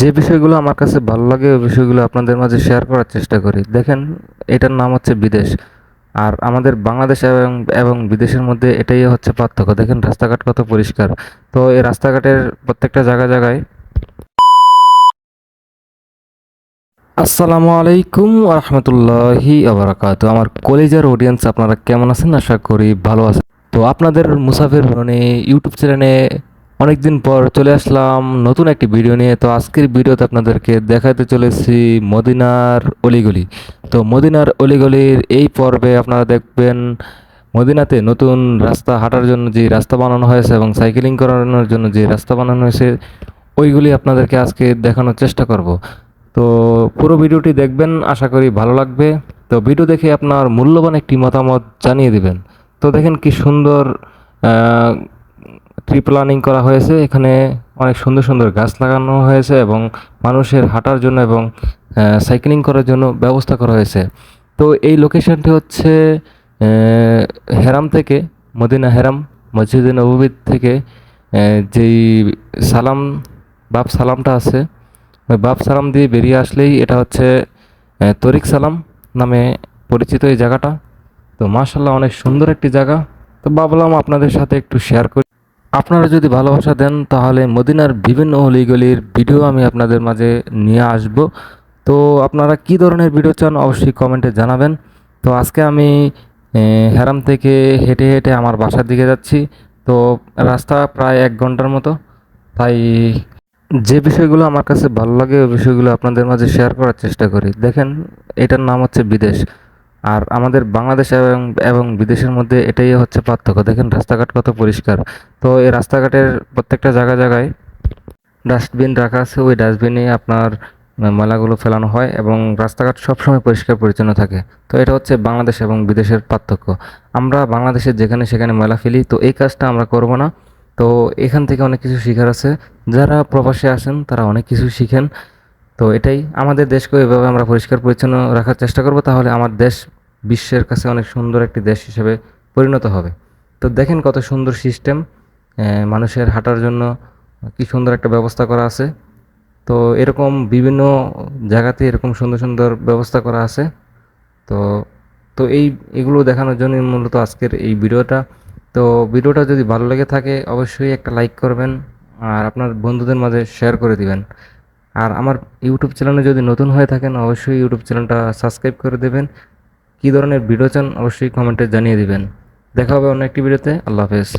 যে বিষয়গুলো আমার কাছে ভালো লাগে, ওই বিষয়গুলো আপনাদের মাঝে শেয়ার করার চেষ্টা করি। দেখেন, এটার নাম হচ্ছে বিদেশ। আর আমাদের বাংলাদেশ এবং এবং বিদেশের মধ্যে এটাই হচ্ছে পার্থক্য। দেখেন, রাস্তাঘাট কত পরিষ্কার। তো এই রাস্তাঘাটের প্রত্যেকটা জায়গা জায়গায় আসসালামু আলাইকুম রহমতুল্লাহি আবরাকাত আমার কলেজের অডিয়েন্স আপনারা কেমন আছেন? আশা করি ভালো আছেন। তো আপনাদের মুসাফির রনে ইউটিউব চ্যানেলে অনেকদিন পর চলে আসলাম নতুন একটি ভিডিও নিয়ে। তো আজকের ভিডিওতে আপনাদেরকে দেখাতে চলেছি মদিনার অলিগলি। তো মদিনার অলিগলির এই পর্বে আপনারা দেখবেন মদিনাতে নতুন রাস্তা হাঁটার জন্য যে রাস্তা বানানো হয়েছে এবং সাইকেলিং করানোর জন্য যে রাস্তা বানানো হয়েছে, ওইগুলি আপনাদেরকে আজকে দেখানোর চেষ্টা করব। তো পুরো ভিডিওটি দেখবেন, আশা করি ভালো লাগবে। তো ভিডিও দেখে আপনার মূল্যবান একটি মতামত জানিয়ে দেবেন। তো দেখেন কি সুন্দর ট্রি প্ল্যানিং করা হয়েছে। এখানে অনেক সুন্দর সুন্দর গাছ লাগানো হয়েছে এবং মানুষের হাঁটার জন্য এবং সাইকেলিং করার জন্য ব্যবস্থা করা হয়েছে। তো এই লোকেশনটি হচ্ছে হেরাম থেকে, মদিনা হেরাম, মসজিদে নববী থেকে যেই সালাম, বাপ সালামটা আছে, ওই বাপ সালাম দিয়ে বেরিয়ে আসলেই এটা হচ্ছে তরিক সালাম নামে পরিচিত এই জায়গাটা। তো মাশাল্লাহ অনেক সুন্দর একটি জায়গা। তো ভাবলাম আপনাদের সাথে একটু শেয়ার করি। আপনারা যদি ভালোবাসা দেন, তাহলে মদিনার বিভিন্ন অলিগলির ভিডিও আমি আপনাদের মাঝে নিয়ে আসব। তো আপনারা কি ধরনের ভিডিও চান, অবশ্যই কমেন্টে জানাবেন। তো আজকে আমি হেরাম থেকে হেঁটে হেঁটে আমার বাসার দিকে যাচ্ছি। তো রাস্তা প্রায় এক ঘণ্টার মতো। তাই যে বিষয়গুলো আমার কাছে ভালো লাগে, ওই বিষয়গুলো আপনাদের মাঝে শেয়ার করার চেষ্টা করি। দেখেন, এটার নাম হচ্ছে বিদেশ। আর আমাদের বাংলাদেশ এবং এবং বিদেশের মধ্যে এটাই হচ্ছে পার্থক্য। দেখেন রাস্তাঘাট কত পরিষ্কার। তো এই রাস্তাঘাটের প্রত্যেকটা জায়গা জায়গায় ডাস্টবিন রাখা আছে। ওই ডাস্টবিনে আপনার ময়লাগুলো ফেলানো হয় এবং রাস্তাঘাট সবসময় পরিষ্কার পরিচ্ছন্ন থাকে। তো এটা হচ্ছে বাংলাদেশ এবং বিদেশের পার্থক্য। আমরা বাংলাদেশের যেখানে সেখানে ময়লা ফেলি, তো এই কাজটা আমরা করব না। তো এখান থেকে অনেক কিছু শেখার আছে। যারা প্রবাসে আসেন তারা অনেক কিছু শিখেন। তো এটাই। আমাদের দেশকে এভাবে আমরা পরিষ্কার পরিচ্ছন্ন রাখার চেষ্টা করব। তাহলে আমার দেশ বিশ্বের কাছে অনেক সুন্দর একটি দেশ হিসেবে পরিণত হবে। তো দেখেন কত সুন্দর সিস্টেম মানুষের হাঁটার জন্য কি সুন্দর একটা ব্যবস্থা করা আছে। তো এরকম বিভিন্ন জায়গাতে এরকম সুন্দর সুন্দর ব্যবস্থা করা আছে। তো তো এই, এগুলো দেখানোর জন্য মূলত আজকের এই ভিডিওটা। তো ভিডিওটা যদি ভালো লেগে থাকে, অবশ্যই একটা লাইক করবেন আর আপনার বন্ধুদের মাঝে শেয়ার করে দিবেন। আর আমার ইউটিউব চ্যানেলে যদি নতুন হয়ে থাকেন, অবশ্যই ইউটিউব চ্যানেলটা সাবস্ক্রাইব করে দেবেন। কী ধরনের ভিডিও চান অবশ্যই কমেন্টে জানিয়ে দিবেন। দেখা হবে অন্য একটি ভিডিওতে আল্লাহ হাফেজ।